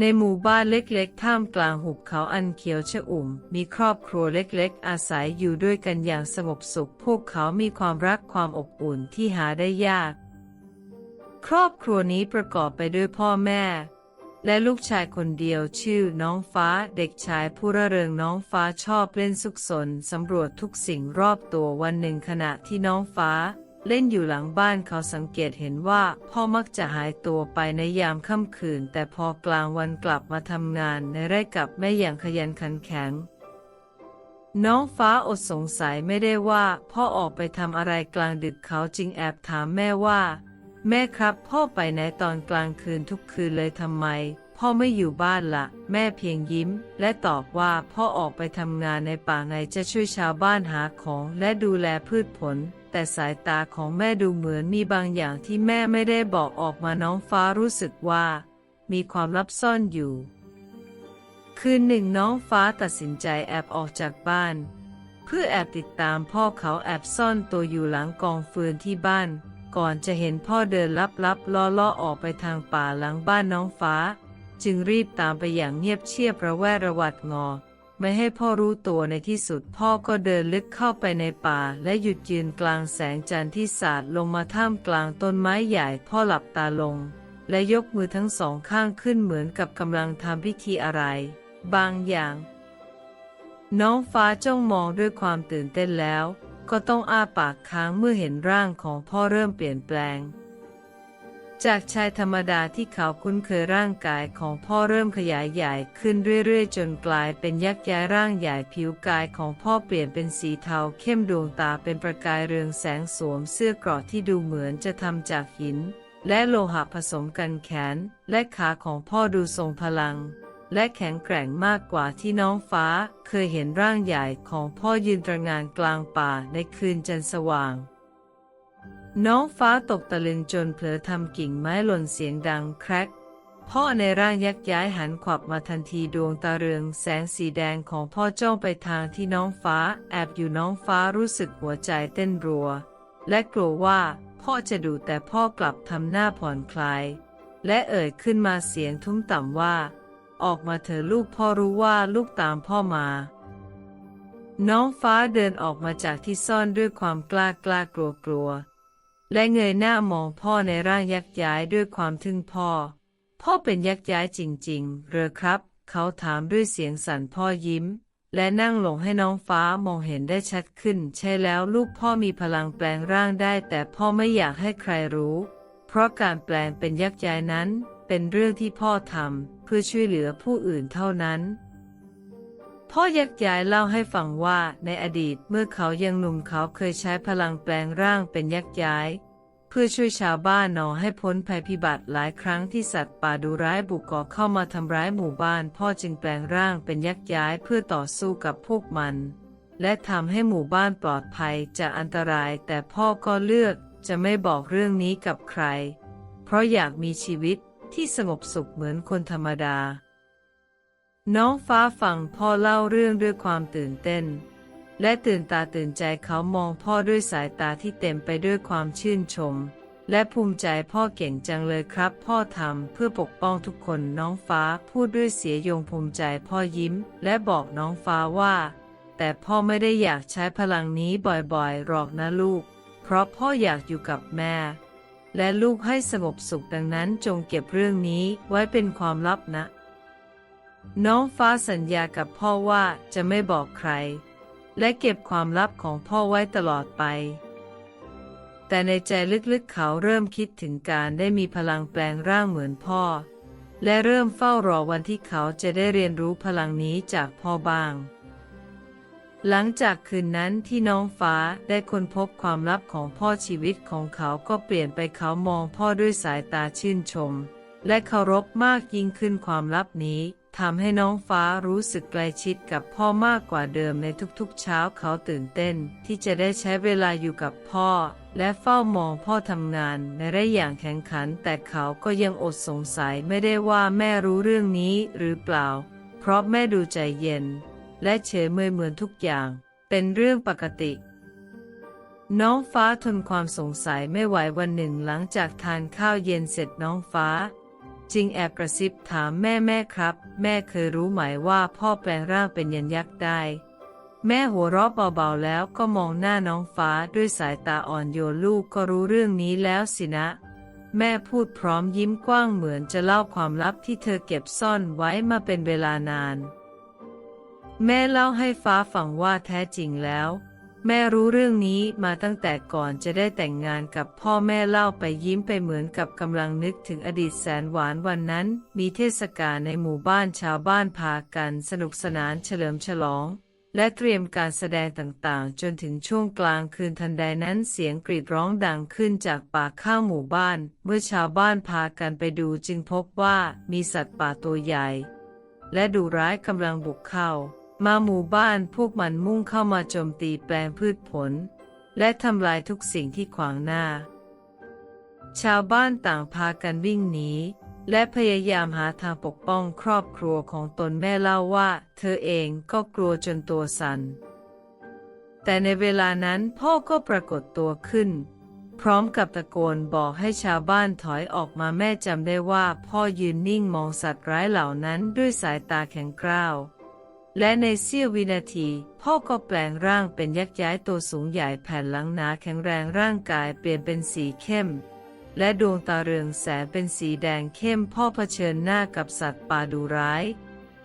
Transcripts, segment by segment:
ในหมู่บ้านเล็กๆ ท่ามกลางหุบเขาอันเขียวชอุ่ม มีครอบครัวเล็กๆ อาศัยอยู่ด้วยกันอย่างสงบสุข พวกเขามีความรักความอบอุ่นที่หาได้ยาก ครอบครัวนี้ประกอบไปด้วยพ่อแม่ และลูกชายคนเดียวชื่อน้องฟ้า เด็กชายผู้ระเริงน้องฟ้าชอบเล่นสุกสนสำรวจทุกสิ่งรอบตัววันหนึ่งขณะที่น้องฟ้า เล่นอยู่หลังบ้านเขาสังเกตเห็นว่าพ่อมักจะหายตัวไปในยามค่ำคืน แต่พอกลางวันกลับมาทำงานในไร่กับแม่อย่างขยันขันแข็ง น้องฟ้าอดสงสัยไม่ได้ว่าพ่อออกไปทำอะไรกลางดึกเขาจึงแอบถามแม่ว่า แม่ครับพ่อไปไหนตอนกลางคืนทุกคืนเลยทำไม พ่อไม่อยู่บ้านละ แม่เพียงยิ้ม และตอบว่าพ่อออกไปทำงานในป่าไงจะช่วยชาวบ้านหาของและดูแลพืชผล แต่สายตาของแม่ดูเหมือนมีบางอย่างที่แม่ไม่ได้บอกออกมาน้องฟ้ารู้สึกว่า มีความลับซ่อนอยู่ คืนหนึ่งน้องฟ้าตัดสินใจแอบออกจากบ้าน เพื่อแอบติดตามพ่อเขาแอบซ่อนตัวอยู่หลังกองฟืนที่บ้าน ก่อนจะเห็นพ่อเดินลับๆล่อๆออกไปทางป่าหลังบ้านน้องฟ้า จึงรีบตามไปอย่างเงียบเชียบระแวดระวัดงอ ไม่ให้พ่อรู้ตัวในที่สุดพ่อก็เดินลึกเข้าไปในป่า และหยุดยืนกลางแสงจันทร์ที่สาดลงมาท่ามกลางต้นไม้ใหญ่พ่อหลับตาลง และยกมือทั้งสองข้างขึ้นเหมือนกับกำลังทำพิธีอะไร บางอย่าง น้องฟ้าจ้องมองด้วยความตื่นเต้นแล้ว ก็ต้องอ้าปากค้างเมื่อเห็นร่างของพ่อเริ่มเปลี่ยนแปลง จากชายธรรมดาที่เขาคุ้นเคยร่างกายของพ่อเริ่มขยายใหญ่ขึ้นเรื่อยๆ จนกลายเป็นยักษ์ย้ายร่างใหญ่ผิวกายของพ่อเปลี่ยนเป็นสีเทาเข้มดวงตาเป็นประกายเรืองแสงสวมเสื้อกราะที่ดูเหมือนจะทำจากหิน และโลหะผสมกันแขน และขาของพ่อดูทรงพลัง และแข็งแกร่งมากกว่าที่น้องฟ้าเคยเห็นร่างใหญ่ของพ่อยืนตระงานกลางป่าในคืนจันทร์สว่าง น้องฟ้าตกตะลึงจนเผลอทำกิ่งไม้หล่นเสียงดังแครกพ่อในร่างยักย้ายหันขวับมาทันทีดวงตาเรืองแสงสีแดงของพ่อจ้องไปทางที่น้องฟ้า แอบอยู่น้องฟ้ารู้สึกหัวใจเต้นรัว และกลัวว่าพ่อจะดูแต่พ่อกลับทำหน้าผ่อนคลาย และเอ่ยขึ้นมาเสียงทุ้มต่ำว่า ออกมาเถอะลูกพ่อรู้ว่าลูกตามพ่อมา น้องฟ้าเดินออกมาจากที่ซ่อนด้วยความกล้ากล้ากลัวกลัว และเงยหน้ามองพ่อในร่างยักย้ายด้วยความทึ่งพ่อ พ่อเป็นยักย้ายจริง ๆ เรือครับ เขาถามด้วยเสียงสั่นพ่อยิ้ม และนั่งลงให้น้องฟ้ามองเห็นได้ชัดขึ้น ใช่แล้วลูกพ่อมีพลังแปลงร่างได้ แต่พ่อไม่อยากให้ใครรู้ เพราะการแปลงเป็นยักษ์ย้ายนั้น เป็นเรื่องที่พ่อทำเพื่อช่วยเหลือผู้อื่นเท่านั้น พ่อยักย้ายเล่าให้ฟังว่าในอดีตเมื่อเขายังหนุ่มเขาเคยใช้พลังแปลงร่างเป็นยักย้าย เพื่อช่วยชาวบ้านหนอให้พ้นภัยพิบัติหลายครั้งที่สัตว์ป่าดุร้ายบุกก่อเข้ามาทำร้ายหมู่บ้าน พ่อจึงแปลงร่างเป็นยักย้ายเพื่อต่อสู้กับพวกมัน และทำให้หมู่บ้านปลอดภัยจากอันตราย แต่พ่อก็เลือกจะไม่บอกเรื่องนี้กับใคร เพราะอยากมีชีวิตที่สงบสุขเหมือนคนธรรมดา น้องฟ้าฟังพ่อเล่าเรื่องด้วยความตื่นเต้น และตื่นตาตื่นใจเขามองพ่อด้วยสายตาที่เต็มไปด้วยความชื่นชม และภูมิใจพ่อเก่งจังเลยครับ พ่อทำเพื่อปกป้องทุกคนน้องฟ้าพูดด้วยเสียยงภูมิใจพ่อยิ้ม และบอกน้องฟ้าว่า แต่พ่อไม่ได้อยากใช้พลังนี้บ่อยๆหรอกนะลูก เพราะพ่ออยากอยู่กับแม่ และลูกให้สงบสุขดังนั้นจงเก็บเรื่องนี้ไว้เป็นความลับนะ น้องฟ้าสัญญากับพ่อว่าจะไม่บอกใคร และเก็บความลับของพ่อไว้ตลอดไป แต่ในใจลึกๆเขาเริ่มคิดถึงการได้มีพลังแปลงร่างเหมือนพ่อ และเริ่มเฝ้ารอวันที่เขาจะได้เรียนรู้พลังนี้จากพ่อบ้าง หลังจากคืนนั้นที่น้องฟ้าได้ค้นพบความลับของพ่อชีวิตของเขาก็เปลี่ยนไปเขามองพ่อด้วยสายตาชื่นชม และเคารพมากยิ่งขึ้นความลับนี้ ทำให้น้องฟ้ารู้สึกใกล้ชิดกับพ่อมากกว่าเดิมในทุกๆเช้าเขาตื่นเต้น ที่จะได้ใช้เวลาอยู่กับพ่อ และเฝ้ามองพ่อทำงานในระอย่างแข่งขัน แต่เขาก็ยังอดสงสัยไม่ได้ว่าแม่รู้เรื่องนี้หรือเปล่า เพราะแม่ดูใจเย็น และเฉยเมยเหมือนทุกอย่าง เป็นเรื่องปกติ น้องฟ้าทนความสงสัยไม่ไหววันหนึ่งหลังจากทานข้าวเย็นเสร็จน้องฟ้า จึงแอบกระซิบถามแม่แม่ครับ แม่เคยรู้ไหมว่าพ่อแปลงร่างเป็นยันยักษ์ได้ แม่หัวเราะเบาๆแล้วก็มองหน้าน้องฟ้าด้วยสายตาอ่อนโยนลูกก็รู้เรื่องนี้แล้วสินะ แม่พูดพร้อมยิ้มกว้างเหมือนจะเล่าความลับที่เธอเก็บซ่อนไว้มาเป็นเวลานาน แม่เล่าให้ฟ้าฟังว่าแท้จริงแล้ว แม่รู้เรื่องนี้มาตั้งแต่ก่อนจะได้แต่งงานกับพ่อแม่เล่าไปยิ้มไปเหมือนกับกำลังนึกถึงอดีตแสนหวานวันนั้น มีเทศกาลในหมู่บ้านชาวบ้านพากันสนุกสนานเฉลิมฉลอง และเตรียมการแสดงต่างๆ จนถึงช่วงกลางคืนทันใดนั้นเสียงกรีดร้องดังขึ้นจากป่าข้างหมู่บ้าน เมื่อชาวบ้านพากันไปดูจึงพบว่ามีสัตว์ป่าตัวใหญ่ และดุร้ายกำลังบุกเข้า มาหมู่บ้านพวกมันมุ่งเข้ามาโจมตีแปลงพืชผล และทำลายทุกสิ่งที่ขวางหน้า ชาวบ้านต่างพากันวิ่งหนีและพยายามหาทางปกป้องครอบครัวของตนแม่เล่าว่า เธอเองก็กลัวจนตัวสัน่น แต่ในเวลานั้นพ่อก็ปรากฏตัวขึ้น พร้อมกับตะโกนบอกให้ชาวบ้านถอยออกมาแม่จำได้ว่า พ่อยืนนิ่งมองสัตว์ร้ายเหล่านั้นด้วยสายตาแข็งกร้าว และในเสี้ยววินาที พ่อก็แปลงร่างเป็นยักษ์ย้ายตัวสูงใหญ่แผ่นหลังหนาแข็งแรงร่างกายเปลี่ยนเป็นสีเข้ม และดวงตาเรืองแสงเป็นสีแดงเข้ม พ่อเผชิญหน้ากับสัตว์ป่าดุร้าย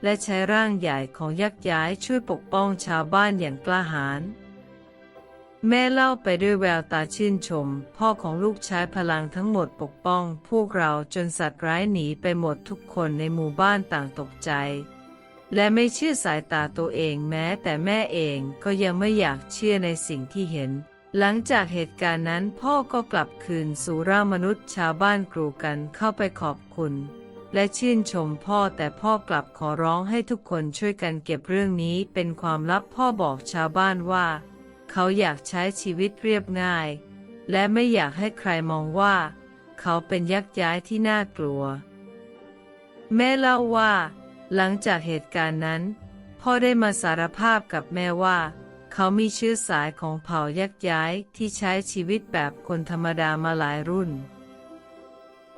และใช้ร่างใหญ่ของยักษ์ย้ายช่วยปกป้องชาวบ้านอย่างกล้าหาญแม่เล่าไปด้วยแววตาชื่นชม พ่อของลูกใช้พลังทั้งหมดปกป้อง พวกเราจนสัตว์ร้ายหนีไปหมดทุกคนในหมู่บ้านต่างตกใจ และไม่เชื่อสายตาตัวเองแม้แต่แม่เองก็ยังไม่อยากเชื่อในสิ่งที่เห็น หลังจากเหตุการณ์นั้นพ่อก็กลับคืนสู่ร่างมนุษย์ชาวบ้านกรูกันเข้าไปขอบคุณ และชื่นชมพ่อแต่พ่อกลับขอร้องให้ทุกคนช่วยกันเก็บเรื่องนี้เป็นความลับพ่อบอกชาวบ้านว่า เขาอยากใช้ชีวิตเรียบง่าย และไม่อยากให้ใครมองว่า เขาเป็นยักษ์ย้ายที่น่ากลัว แม่เล่าว่า หลังจากเหตุการณ์นั้น พ่อได้มาสารภาพกับแม่ว่า เขามีเชื้อสายของเผ่ายักษ์ย้ายที่ใช้ชีวิตแบบคนธรรมดามาหลายรุ่น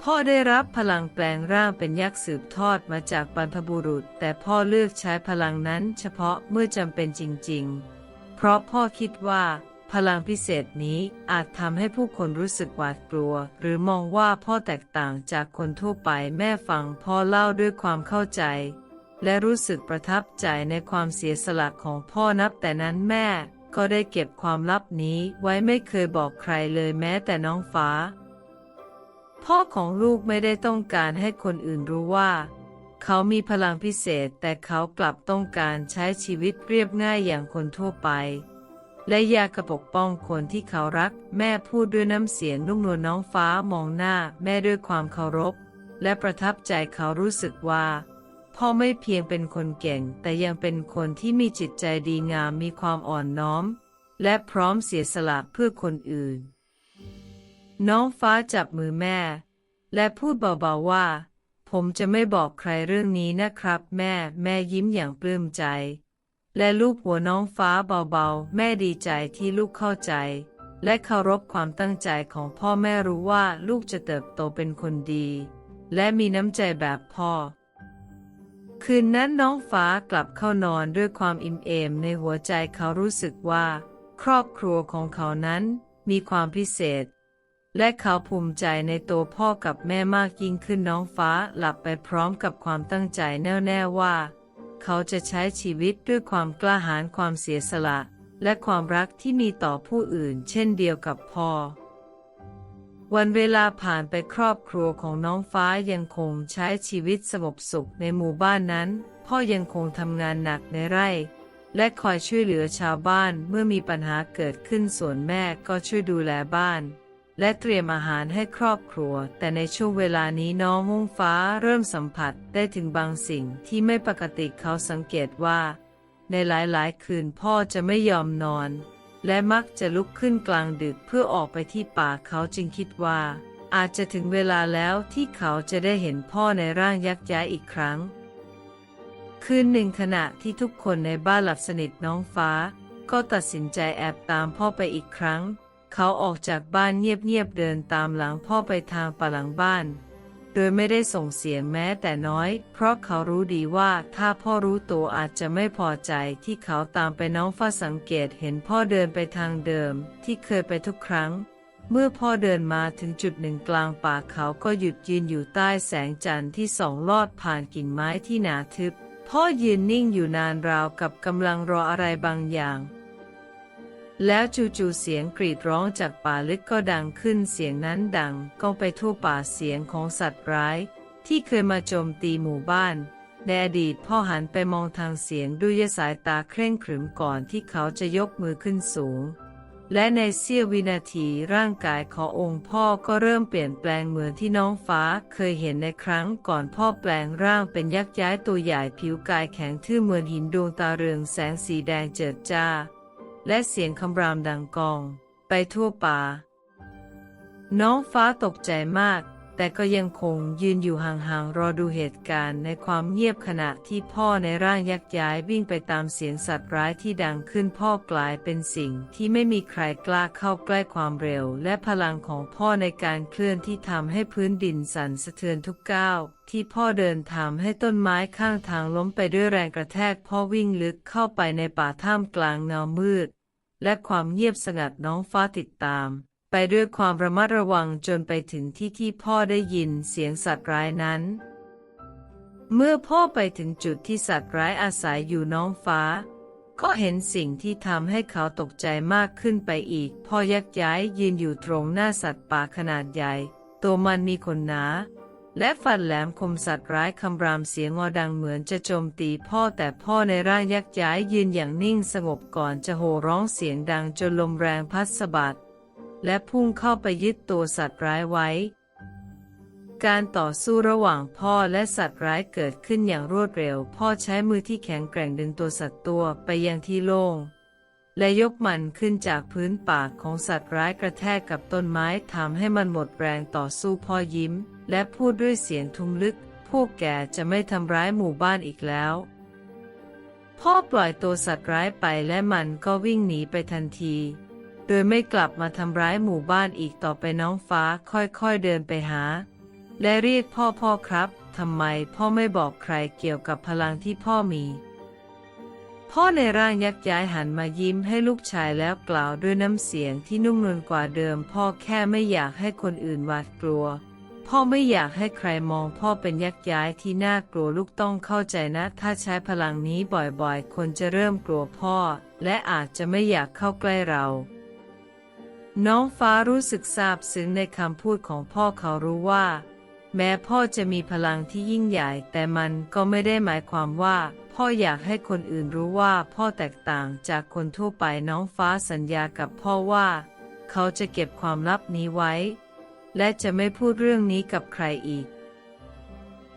พ่อได้รับพลังแปลงร่างเป็นยักษ์สืบทอดมาจากบรรพบุรุษ แต่พ่อเลือกใช้พลังนั้นเฉพาะเมื่อจำเป็นจริง ๆ เพราะพ่อคิดว่า พลังพิเศษนี้อาจทำให้ผู้คนรู้สึกหวาดกลัว หรือมองว่าพ่อแตกต่างจากคนทั่วไปแม่ฟังพ่อเล่าด้วยความเข้าใจ และรู้สึกประทับใจในความเสียสละของพ่อนับแต่นั้นแม่ ก็ได้เก็บความลับนี้ไว้ไม่เคยบอกใครเลยแม้แต่น้องฟ้า พ่อของลูกไม่ได้ต้องการให้คนอื่นรู้ว่า เขามีพลังพิเศษแต่เขากลับต้องการใช้ชีวิตเรียบง่ายอย่างคนทั่วไป และอยากกระปกป้องคนที่เขารัก แม่พูดด้วยน้ำเสียงนุ่มนวลน้องฟ้ามองหน้าแม่ด้วยความเคารพ และประทับใจเขารู้สึกว่า พ่อไม่เพียงเป็นคนเก่ง แต่ยังเป็นคนที่มีจิตใจดีงามมีความอ่อนน้อม และพร้อมเสียสละเพื่อคนอื่น น้องฟ้าจับมือแม่ และพูดเบาๆว่า ผมจะไม่บอกใครเรื่องนี้นะครับ แม่ แม่ยิ้มอย่างปลื้มใจ และลูกหัวน้องฟ้าเบาๆ แม่ดีใจที่ลูกเข้าใจ และเคารพความตั้งใจของพ่อแม่รู้ว่าลูกจะเติบโตเป็นคนดี และมีน้ำใจแบบพ่อ คืนนั้นน้องฟ้ากลับเข้านอนด้วยความอิ่มเอมในหัวใจเขารู้สึกว่า ครอบครัวของเขานั้นมีความพิเศษ และเขาภูมิใจในตัวพ่อกับแม่มากยิ่งขึ้นน้องฟ้าหลับไปพร้อมกับความตั้งใจแน่วแน่ว่า เขาจะใช้ชีวิตด้วยความกล้าหาญความเสียสละ และความรักที่มีต่อผู้อื่น เช่นเดียวกับพ่อ วันเวลาผ่านไปครอบครัวของน้องฟ้ายังคงใช้ชีวิตสงบสุขในหมู่บ้านนั้น พ่อยังคงทำงานหนักในไร่ และคอยช่วยเหลือชาวบ้านเมื่อมีปัญหาเกิดขึ้นส่วนแม่ก็ช่วยดูแลบ้าน และเตรียมอาหารให้ครอบครัว แต่ในช่วงเวลานี้น้องมุ่งฟ้าเริ่มสัมผัสได้ถึงบางสิ่งที่ไม่ปกติเขาสังเกตว่า ในหลายๆ คืนพ่อจะไม่ยอมนอน และมักจะลุกขึ้นกลางดึกเพื่อออกไปที่ป่าเขาจึงคิดว่า อาจจะถึงเวลาแล้วที่เขาจะได้เห็นพ่อในร่างยักษ์ย้ายอีกครั้ง คืนหนึ่งขณะที่ทุกคนในบ้านหลับสนิทน้องฟ้า ก็ตัดสินใจแอบตามพ่อไปอีกครั้ง เขาออกจากบ้านเงียบๆเดินตามหลังพ่อไปทางป่าหลังบ้าน โดยไม่ได้ส่งเสียงแม้แต่น้อย เพราะเขารู้ดีว่าถ้าพ่อรู้ตัวอาจจะไม่พอใจที่เขาตามไปน้องฟ้าสังเกตเห็นพ่อเดินไปทางเดิมที่เคยไปทุกครั้ง เมื่อพ่อเดินมาถึงจุดหนึ่งกลางป่าเขาก็หยุดยืนอยู่ใต้แสงจันทร์ที่ส่องลอดผ่านกิ่งไม้ที่หนาทึบ พ่อยืนนิ่งอยู่นานราวกับกำลังรออะไรบางอย่าง แล้วจู่ๆเสียงกรีดร้องจากป่าลึกก็ดังขึ้นเสียงนั้นดังก้องไปทั่วป่าเสียงของสัตว์ร้าย ที่เคยมาโจมตีหมู่บ้าน ในอดีตพ่อหันไปมองทางเสียงด้วยสายตาเคร่งขรึมก่อนที่เขาจะยกมือขึ้นสูง และในเสี้ยววินาทีร่างกายขององค์พ่อก็เริ่มเปลี่ยนแปลงเหมือนที่น้องฟ้าเคยเห็นในครั้งก่อนพ่อแปลงร่างเป็นยักษ์ย้ายตัวใหญ่ผิวกายแข็งทื่อเหมือนหินดวงตาเรืองแสงสีแดงเจิดจ้า และเสียงคำรามดังกอง ไปทั่วป่า น้องฟ้าตกใจมาก แต่ก็ยังคงยืนอยู่ห่างๆ รอดูเหตุการณ์ในความเงียบขณะที่พ่อในร่างยักษ์ย้ายวิ่งไปตามเสียงสัตว์ร้ายที่ดังขึ้นพ่อกลายเป็นสิ่งที่ไม่มีใครกล้าเข้าใกล้ความเร็ว และพลังของพ่อในการเคลื่อนที่ทำให้พื้นดินสั่นสะเทือนทุกก้าวที่พ่อเดินทำให้ต้นไม้ข้างทางล้มไปด้วยแรงกระแทกพ่อวิ่งลึกเข้าไปในป่าท่ามกลางเงามืด และความเงียบสงัดน้องฟ้าติดตาม ไปด้วยความระมัดระวังจนไปถึงที่ที่พ่อได้ยินเสียงสัตว์ร้ายนั้น เมื่อพ่อไปถึงจุดที่สัตว์ร้ายอาศัยอยู่น้องฟ้า ก็เห็นสิ่งที่ทำให้เขาตกใจมากขึ้นไปอีก พ่อยักย้ายยืนอยู่ตรงหน้าสัตว์ป่าขนาดใหญ่ ตัวมันมีขนหนา และฟันแหลมคมสัตว์ร้ายคำรามเสียงงอดังเหมือนจะโจมตีพ่อแต่พ่อในร่างยักย้ายยืนอย่างนิ่งสงบก่อนจะโห่ร้องเสียงดังจนลมแรงพัดสะบัด และพุ่งเข้าไปยึดตัวสัตว์ร้ายไว้ การต่อสู้ระหว่างพ่อและสัตว์ร้ายเกิดขึ้นอย่างรวดเร็ว พ่อใช้มือที่แข็งแกร่งดึงตัวสัตว์ตัวไปยังที่โล่ง และยกมันขึ้นจากพื้นปากของสัตว์ร้ายกระแทกกับต้นไม้ทำให้มันหมดแรงต่อสู้พ่อยิ้ม และพูดด้วยเสียงทุ้มลึก พวกแกจะไม่ทำร้ายหมู่บ้านอีกแล้วพ่อปล่อยตัวสัตว์ร้ายไปและมันก็วิ่งหนีไปทันที โดยไม่กลับมาทำร้ายหมู่บ้านอีกต่อไปน้องฟ้าค่อยๆเดินไปหา และเรียกพ่อพ่อครับทำไมพ่อไม่บอกใครเกี่ยวกับพลังที่พ่อมี พ่อในร่างยักษ์ย้ายหันมายิ้มให้ลูกชายแล้วกล่าวด้วยน้ำเสียงที่นุ่มนวลกว่าเดิม พ่อแค่ไม่อยากให้คนอื่นหวาดกลัว พ่อไม่อยากให้ใครมองพ่อเป็นยักษ์ย้ายที่น่ากลัวลูกต้องเข้าใจนะ ถ้าใช้พลังนี้บ่อยๆ คนจะเริ่มกลัวพ่อ และอาจจะไม่อยากเข้าใกล้เรา น้องฟ้ารู้สึกซาบซึ้งในคำพูดของพ่อเขารู้ว่า แม้พ่อจะมีพลังที่ยิ่งใหญ่ แต่มันก็ไม่ได้หมายความว่า พ่ออยากให้คนอื่นรู้ว่าพ่อแตกต่างจากคนทั่วไปน้องฟ้าสัญญากับพ่อว่า เขาจะเก็บความลับนี้ไว้ และจะไม่พูดเรื่องนี้กับใครอีก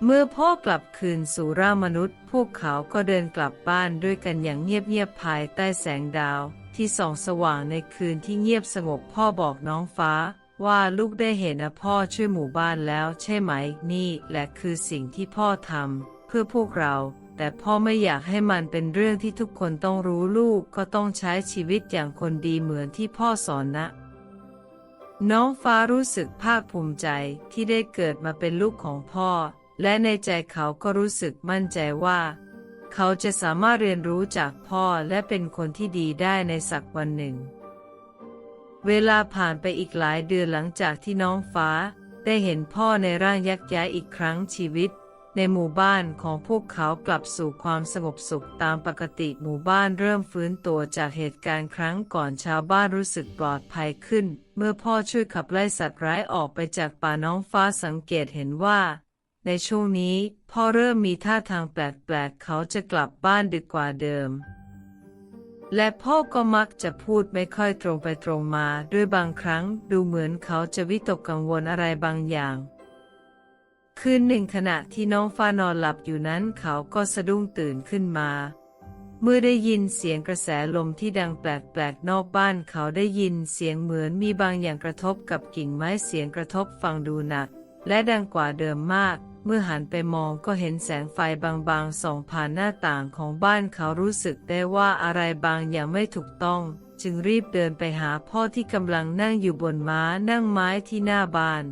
เมื่อพ่อกลับคืนสู่ร่างมนุษย์ พวกเขาก็เดินกลับบ้านด้วยกันอย่างเงียบๆภายใต้แสงดาว ที่ส่องสว่างในคืนที่เงียบสงบพ่อบอกน้องฟ้า ว่าลูกได้เห็นนะพ่อช่วยหมู่บ้านแล้วใช่ไหม นี่แหละคือสิ่งที่พ่อทำเพื่อพวกเรา แต่พ่อไม่อยากให้มันเป็นเรื่องที่ทุกคนต้องรู้ลูกก็ต้องใช้ชีวิตอย่างคนดีเหมือนที่พ่อสอนนะน้องฟ้ารู้สึกภาคภูมิใจที่ได้เกิดมาเป็นลูกของพ่อ และในใจเขาก็รู้สึกมั่นใจว่า เขาจะสามารถเรียนรู้จากพ่อและเป็นคนที่ดีได้ในสักวันหนึ่ง เวลาผ่านไปอีกหลายเดือนหลังจากที่น้องฟ้า ได้เห็นพ่อในร่างยักษ์ย้ายอีกครั้งชีวิต ในหมู่บ้านของพวกเขากลับสู่ความสงบสุขตามปกติหมู่บ้านเริ่มฟื้นตัวจากเหตุการณ์ครั้งก่อนชาวบ้านรู้สึกปลอดภัยขึ้น เมื่อพ่อช่วยขับไล่สัตว์ร้ายออกไปจากป่าน้องฟ้าสังเกตเห็นว่า ในช่วงนี้พ่อเริ่มมีท่าทางแปลกๆ เขาจะกลับบ้านดึกกว่าเดิม และพ่อก็มักจะพูดไม่ค่อยตรงไปตรงมาด้วยบางครั้งดูเหมือนเขาจะวิตกกังวลอะไรบางอย่าง คืนหนึ่งขณะที่น้องฟ้านอนหลับอยู่นั้นเขาก็สะดุ้งตื่นขึ้นมา เมื่อได้ยินเสียงกระแสลมที่ดังแปลกๆ นอกบ้านเขาได้ยินเสียงเหมือนมีบางอย่างกระทบกับกิ่งไม้เสียงกระทบฟังดูหนัก และดังกว่าเดิมมาก เมื่อหันไปมองก็เห็นแสงไฟบางๆส่องผ่านหน้าต่างของบ้านเขารู้สึกได้ว่าอะไรบางอย่างไม่ถูกต้อง จึงรีบเดินไปหาพ่อที่กำลังนั่งอยู่บนม้านั่งไม้ที่หน้าบ้าน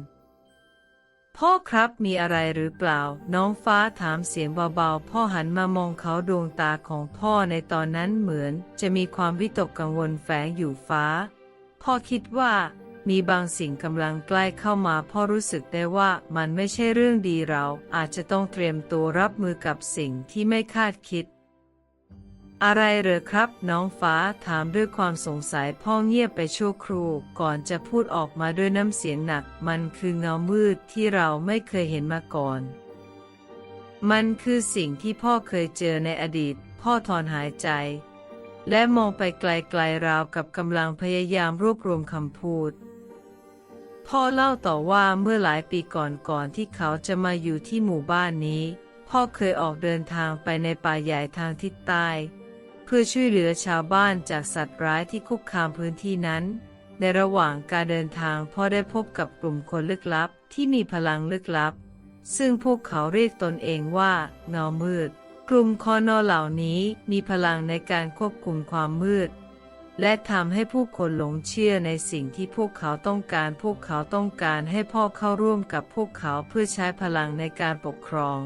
พพ่อครับมีอะไรหรือเปล่า น้องฟ้าถามเสียงเบาๆ พ่อหันมามองเขาดวงตาของพ่อในตอนนั้นเหมือน จะมีความวิตกกังวลแฝงอยู่ฟ้า พ่อคิดว่า มีบางสิ่งกำลังใกล้เข้ามาพ่อรู้สึกได้ว่ามันไม่ใช่เรื่องดีเราอาจจะต้องเตรียมตัวรับมือกับสิ่งที่ไม่คาดคิด อะไรเหรอครับ น้องฟ้าถามด้วยความสงสัยพ่อเงียบไปชั่วครู่ก่อนจะพูดออกมาด้วยน้ำเสียงหนัก มันคือเงามืดที่เราไม่เคยเห็นมาก่อน มันคือสิ่งที่พ่อเคยเจอในอดีต พ่อถอนหายใจและมองไปไกลๆราวกับกำลังพยายามรวบรวมคำพูด พ่อเล่าต่อว่าเมื่อหลายปีก่อนก่อนที่เขาจะมาอยู่ที่หมู่บ้านนี้ พ่อเคยออกเดินทางไปในป่าใหญ่ทางทิศใต้ เพื่อช่วยเหลือชาวบ้านจากสัตว์ร้ายที่คุกคามพื้นที่นั้น ในระหว่างการเดินทางพ่อได้พบกับกลุ่มคนลึกลับที่มีพลังลึกลับ ซึ่งพวกเขาเรียกตนเองว่าเงามืด กลุ่มคอนอเหล่านี้มีพลังในการควบคุมความมืด และทำให้ผู้คนหลงเชื่อในสิ่งที่พวกเขาต้องการ พวกเขาต้องการให้พ่อเข้าร่วมกับพวกเขาเพื่อใช้พลังในการปกครอง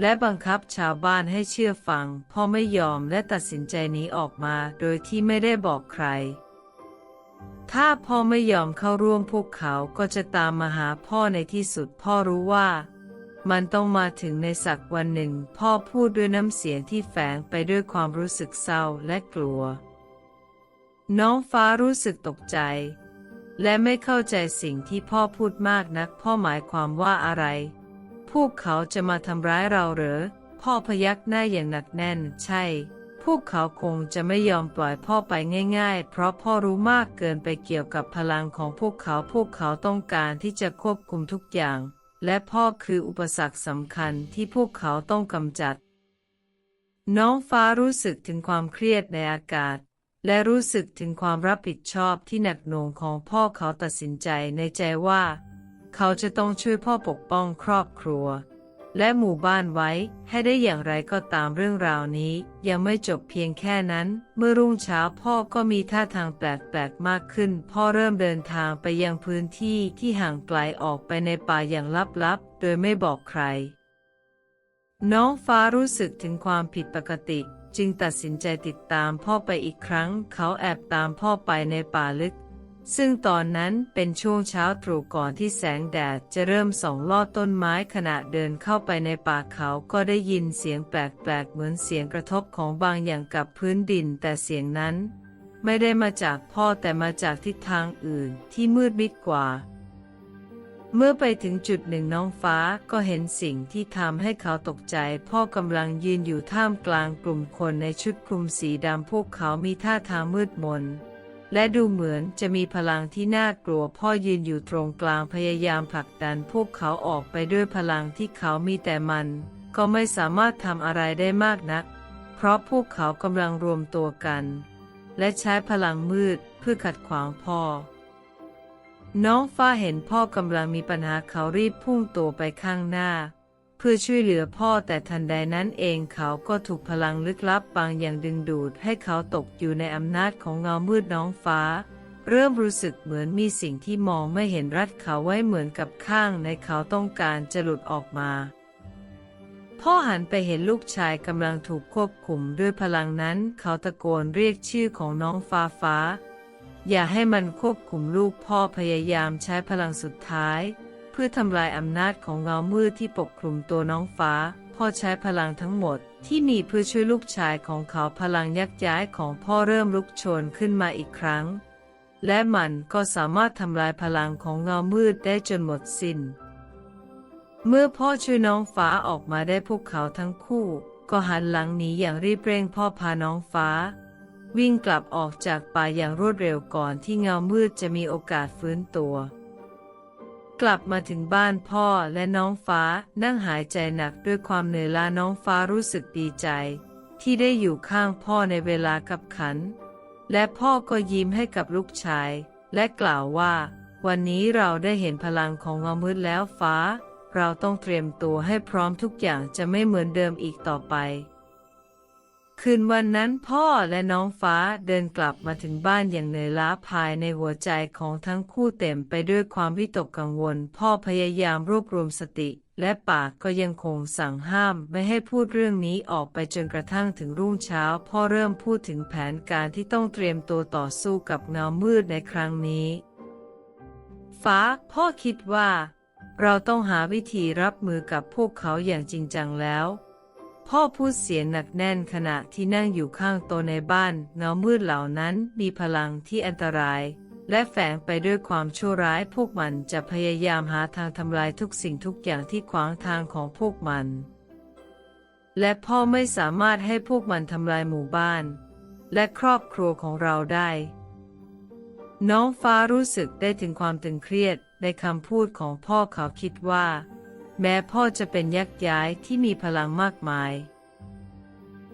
และบังคับชาวบ้านให้เชื่อฟัง พ่อไม่ยอมและตัดสินใจหนีออกมาโดยที่ไม่ได้บอกใคร ถ้าพ่อไม่ยอมเข้าร่วมพวกเขาก็จะตามมาหาพ่อในที่สุดพ่อรู้ว่ามันต้องมาถึงในสักวันหนึ่ง พ่อพูดด้วยน้ำเสียงที่แฝงไปด้วยความรู้สึกเศร้าและกลัว น้องฟ้ารู้สึกตกใจ และไม่เข้าใจสิ่งที่พ่อพูดมากนัก พ่อหมายความว่าอะไร พวกเขาจะมาทำร้ายเราเหรอ พ่อพยักหน้าอย่างหนักแน่น ใช่ พวกเขาคงจะไม่ยอมปล่อยพ่อไปง่าย ๆ เพราะพ่อรู้มากเกินไปเกี่ยวกับพลังของพวกเขา พวกเขาต้องการที่จะควบคุมทุกอย่าง และพ่อคืออุปสรรคสำคัญที่พวกเขาต้องกำจัด น้องฟ้ารู้สึกถึงความเครียดในอากาศ และรู้สึกถึงความรับผิดชอบที่หนักหน่วงของพ่อเขาตัดสินใจในใจว่า เขาจะต้องช่วยพ่อปกป้องครอบครัว และหมู่บ้านไว้ให้ได้อย่างไรก็ตามเรื่องราวนี้ ยังไม่จบเพียงแค่นั้น เมื่อรุ่งเช้าพ่อก็มีท่าทางแปลกๆมากขึ้น พ่อเริ่มเดินทางไปยังพื้นที่ที่ห่างไกลออกไปในป่าอย่างลับๆ โดยไม่บอกใคร น้องฟ้ารู้สึกถึงความผิดปกติ จึงตัดสินใจติดตามพ่อไปอีกครั้ง เขาแอบตามพ่อไปในป่าลึก ซึ่งตอนนั้นเป็นช่วงเช้าตรู่ก่อนที่แสงแดดจะเริ่มส่องลอดต้นไม้ขณะเดินเข้าไปในป่าเขาก็ได้ยินเสียงแปลกๆเหมือนเสียงกระทบของบางอย่างกับพื้นดิน แต่เสียงนั้น ไม่ได้มาจากพ่อแต่มาจากทิศทางอื่นที่มืดมิดกว่า เมื่อไปถึงจุดหนึ่งน้องฟ้าก็เห็นสิ่งที่ทำให้เขาตกใจ พ่อกำลังยืนอยู่ท่ามกลางกลุ่มคนในชุดคลุมสีดำพวกเขามีท่าทางมืดมน และดูเหมือนจะมีพลังที่น่ากลัว พ่อยืนอยู่ตรงกลางพยายามผลักดันพวกเขาออกไปด้วยพลังที่เขามีแต่มัน ก็ไม่สามารถทำอะไรได้มากนัก เพราะพวกเขากำลังรวมตัวกัน และใช้พลังมืดเพื่อขัดขวางพ่อ น้องฟ้าเห็นพ่อกำลังมีปัญหาเขารีบพุ่งตัวไปข้างหน้า เพื่อช่วยเหลือพ่อแต่ทันใดนั้นเองเขาก็ถูกพลังลึกลับบางอย่างดึงดูดให้เขาตกอยู่ในอำนาจของเงามืดน้องฟ้า เริ่มรู้สึกเหมือนมีสิ่งที่มองไม่เห็นรัดเขาไว้เหมือนกับข้างในเขาต้องการจะหลุดออกมาพ่อหันไปเห็นลูกชายกำลังถูกควบคุมด้วยพลังนั้น เขาตะโกนเรียกชื่อของน้องฟ้าฟ้า อย่าให้มันควบคุมลูกพ่อพยายามใช้พลังสุดท้าย เพื่อทำลายอำนาจของเงามืดที่ปกคลุมตัวน้องฟ้า พ่อใช้พลังทั้งหมดที่มีเพื่อช่วยลูกชายของเขาพลังยักย้ายของพ่อเริ่มลุกโชนขึ้นมาอีกครั้ง และมันก็สามารถทำลายพลังของเงามืดได้จนหมดสิน้น เมื่อพ่อช่วยน้องฟ้าออกมาได้พวกเขาทั้งคู่ ก็หันหลังหนีอย่างรีบเร่งพ่อพาน้องฟ้า วิ่งกลับออกจากป่าอย่างรวดเร็วก่อนที่เงามืดจะมีโอกาสฟื้นตัว กลับมาถึงบ้านพ่อและน้องฟ้านั่งหายใจหนักด้วยความเหนื่อยล้าน้องฟ้ารู้สึกดีใจ ที่ได้อยู่ข้างพ่อในเวลาขับขัน และพ่อก็ยิ้มให้กับลูกชาย และกล่าวว่า วันนี้เราได้เห็นพลังของเงามืดแล้วฟ้า เราต้องเตรียมตัวให้พร้อมทุกอย่างจะไม่เหมือนเดิมอีกต่อไป คืนวันนั้นพ่อและน้องฟ้าเดินกลับมาถึงบ้านอย่างเหนื่อยล้าภายในหัวใจของทั้งคู่เต็มไปด้วยความวิตกกังวล พ่อพยายามรวบรวมสติ และปากก็ยังคงสั่งห้ามไม่ให้พูดเรื่องนี้ออกไปจนกระทั่งถึงรุ่งเช้า พ่อเริ่มพูดถึงแผนการที่ต้องเตรียมตัวต่อสู้กับเงามืดในครั้งนี้ ฟ้าพ่อคิดว่า เราต้องหาวิธีรับมือกับพวกเขาอย่างจริงจังแล้ว พ่อพูดเสียงหนักแน่นขณะที่นั่งอยู่ข้างโต๊ะในบ้านเงามืดเหล่านั้นมีพลังที่อันตราย และแฝงไปด้วยความชั่วร้ายพวกมันจะพยายามหาทางทำลายทุกสิ่งทุกอย่างที่ขวางทางของพวกมัน และพ่อไม่สามารถให้พวกมันทำลายหมู่บ้าน และครอบครัวของเราได้ น้องฟ้ารู้สึกได้ถึงความตึงเครียดในคำพูดของพ่อเขาคิดว่า แม้พ่อจะเป็นยักษ์ย้ายที่มีพลังมากมาย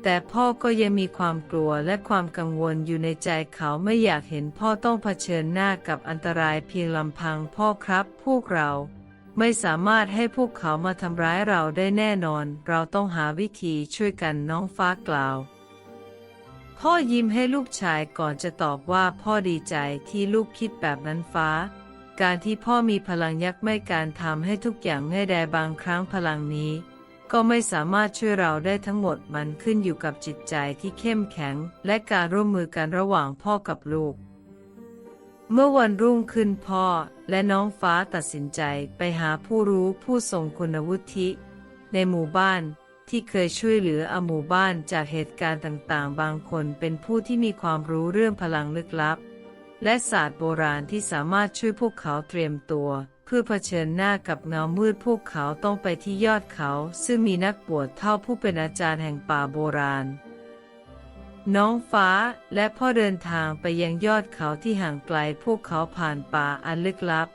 แต่พ่อก็ยังมีความกลัวและความกังวลอยู่ในใจเขาไม่อยากเห็นพ่อต้องเผชิญหน้ากับอันตรายเพียงลำพังพ่อครับ พวกเราไม่สามารถให้พวกเขามาทำร้ายเราได้แน่นอน เราต้องหาวิธีช่วยกันน้องฟ้ากล่าว พ่อยิ้มให้ลูกชายก่อนจะตอบว่าพ่อดีใจที่ลูกคิดแบบนั้นฟ้า การที่พ่อมีพลังยักษ์ไม่การทำให้ทุกอย่างง่ายดายบางครั้งพลังนี้ ก็ไม่สามารถช่วยเราได้ทั้งหมดมันขึ้นอยู่กับจิตใจที่เข้มแข็ง และการร่วมมือกันระหว่างพ่อกับลูก เมื่อวันรุ่งขึ้นพ่อและน้องฟ้าตัดสินใจไปหาผู้รู้ผู้ทรงคุณวุฒิ ในหมู่บ้านที่เคยช่วยเหลืออหมู่บ้านจากเหตุการณ์ต่างๆ บางคนเป็นผู้ที่มีความรู้เรื่องพลังลึกลับ และศาสตร์โบราณที่สามารถช่วยพวกเขาเตรียมตัว เพื่อเผชิญหน้ากับเงามืดพวกเขาต้องไปที่ยอดเขา ซึ่งมีนักบวชเท่าผู้เป็นอาจารย์แห่งป่าโบราณ น้องฟ้าและพ่อเดินทางไปยังยอดเขาที่ห่างไกลพวกเขาผ่านป่าอันลึกลับ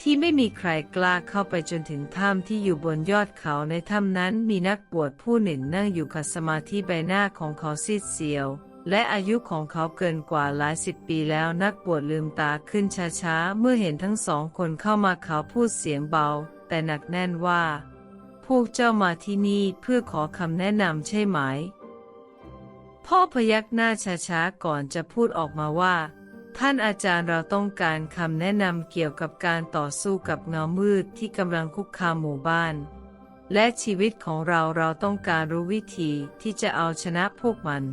ที่ไม่มีใครกล้าเข้าไปจนถึงถ้ำที่อยู่บนยอดเขาในถ้ำนั้นมีนักบวชผู้หนึ่งนั่งอยู่ขัดสมาธิใบหน้าของเขาซีดเซียว และอายุของเขาเกินกว่าหลายสิบปีแล้วนักบวชลืมตาขึ้นช้าๆ เมื่อเห็นทั้งสองคนเข้ามาเขาพูดเสียงเบา แต่หนักแน่นว่า พวกเจ้ามาที่นี่เพื่อขอคำแนะนำใช่ไหม พ่อพยักหน้าช้าๆ ก่อนจะพูดออกมาว่า ท่านอาจารย์เราต้องการคำแนะนำเกี่ยวกับการต่อสู้กับเงามืดที่กำลังคุกคามหมู่บ้าน และชีวิตของเราเราต้องการรู้วิธีที่จะเอาชนะพวกมัน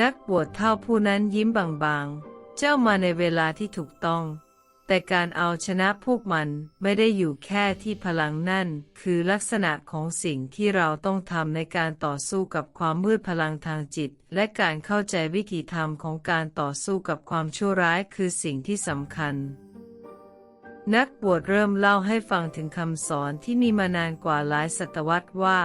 นักบวชเท่าผู้นั้นยิ้มบางๆ เจ้ามาในเวลาที่ถูกต้อง แต่การเอาชนะพวกมันไม่ได้อยู่แค่ที่พลังนั่น คือลักษณะของสิ่งที่เราต้องทำในการต่อสู้กับความมืดพลังทางจิต และการเข้าใจวิธีทำของการต่อสู้กับความชั่วร้ายคือสิ่งที่สำคัญนักบวชเริ่มเล่าให้ฟังถึงคำสอนที่มีมานานกว่าหลายศตวรรษว่า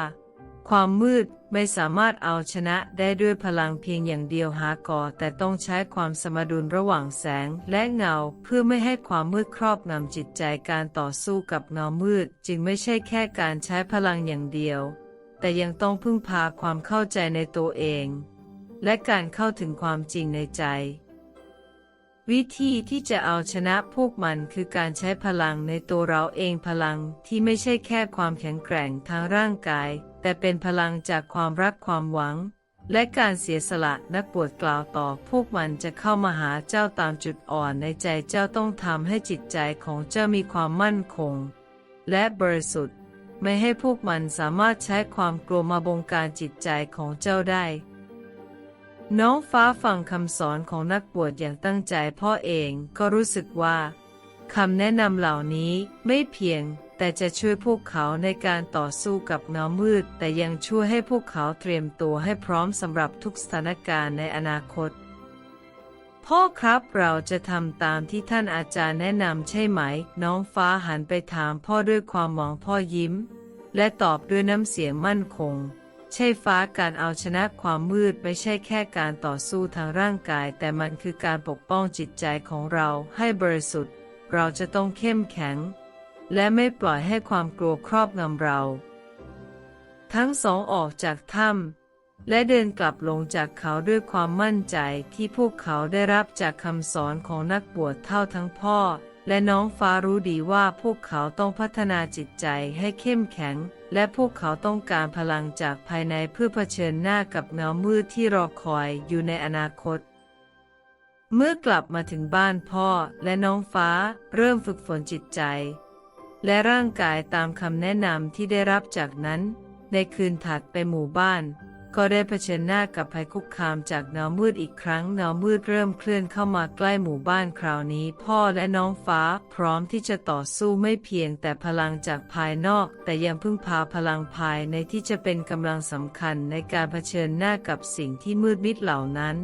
ความมืดไม่สามารถเอาชนะได้ด้วยพลังเพียงอย่างเดียวหาก่อ แต่ต้องใช้ความสมดุลระหว่างแสงและเงาเพื่อไม่ให้ความมืดครอบงำจิตใจการต่อสู้กับเงามืด จึงไม่ใช่แค่การใช้พลังอย่างเดียว แต่ยังต้องพึ่งพาความเข้าใจในตัวเอง และการเข้าถึงความจริงในใจ วิธีที่จะเอาชนะพวกมันคือการใช้พลังในตัวเราเองพลังที่ไม่ใช่แค่ความแข็งแกร่งทางร่างกาย แต่เป็นพลังจากความรักความหวัง และการเสียสละนักบวชกล่าวต่อ พวกมันจะเข้ามาหาเจ้าตามจุดอ่อนในใจเจ้าต้องทำให้จิตใจของเจ้ามีความมั่นคง และบริสุทธิ์ ไม่ให้พวกมันสามารถใช้ความกลัวมาบงการจิตใจของเจ้าได้ น้องฟ้าฟังคำสอนของนักบวชอย่างตั้งใจพ่อเองก็รู้สึกว่าคำแนะนำเหล่านี้ไม่เพียง แต่จะช่วยพวกเขาในการต่อสู้กับเงามืด แต่ยังช่วยให้พวกเขาเตรียมตัวให้พร้อมสำหรับทุกสถานการณ์ในอนาคต พ่อครับเราจะทำตามที่ท่านอาจารย์แนะนำใช่ไหม น้องฟ้าหันไปถามพ่อด้วยความหวังพ่อยิ้ม และตอบด้วยน้ำเสียงมั่นคง ใช่ฟ้าการเอาชนะความมืดไม่ใช่แค่การต่อสู้ทางร่างกาย แต่มันคือการปกป้องจิตใจของเราให้บริสุทธิ์ เราจะต้องเข้มแข็ง และไม่ปล่อยให้ความกลัวครอบงำเรา ทั้งสองออกจากถ้ำและเดินกลับลงจากเขาด้วยความมั่นใจที่พวกเขาได้รับจากคำสอนของนักบวชเท่าทั้งพ่อ และน้องฟ้ารู้ดีว่าพวกเขาต้องพัฒนาจิตใจให้เข้มแข็ง และพวกเขาต้องการพลังจากภายในเพื่อเผชิญหน้ากับเงามืดที่รอคอยอยู่ในอนาคตเมื่อกลับมาถึงบ้านพ่อและน้องฟ้าเริ่มฝึกฝนจิตใจ และร่างกายตามคำแนะนำที่ได้รับจากนั้น ในคืนถัดไปหมู่บ้าน ก็ได้เผชิญหน้ากับภัยคุกคามจากเงามืดอีกครั้งเงามืดเริ่มเคลื่อนเข้ามาใกล้หมู่บ้านคราวนี้ พ่อและน้องฟ้าพร้อมที่จะต่อสู้ไม่เพียงแต่พลังจากภายนอก แต่ยังพึ่งพาพลังภายในที่จะเป็นกำลังสำคัญในการเผชิญหน้ากับสิ่งที่มืดมิดเหล่านั้น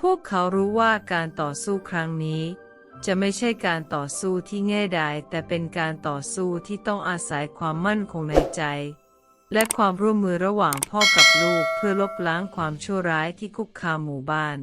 พวกเขารู้ว่าการต่อสู้ครั้งนี้ จะไม่ใช่การต่อสู้ที่ง่ายดายแต่เป็นการต่อสู้ที่ต้องอาศัยความมั่นคงในใจ และความร่วมมือระหว่างพ่อกับลูกเพื่อลบล้างความชั่วร้ายที่คุกคามหมู่บ้าน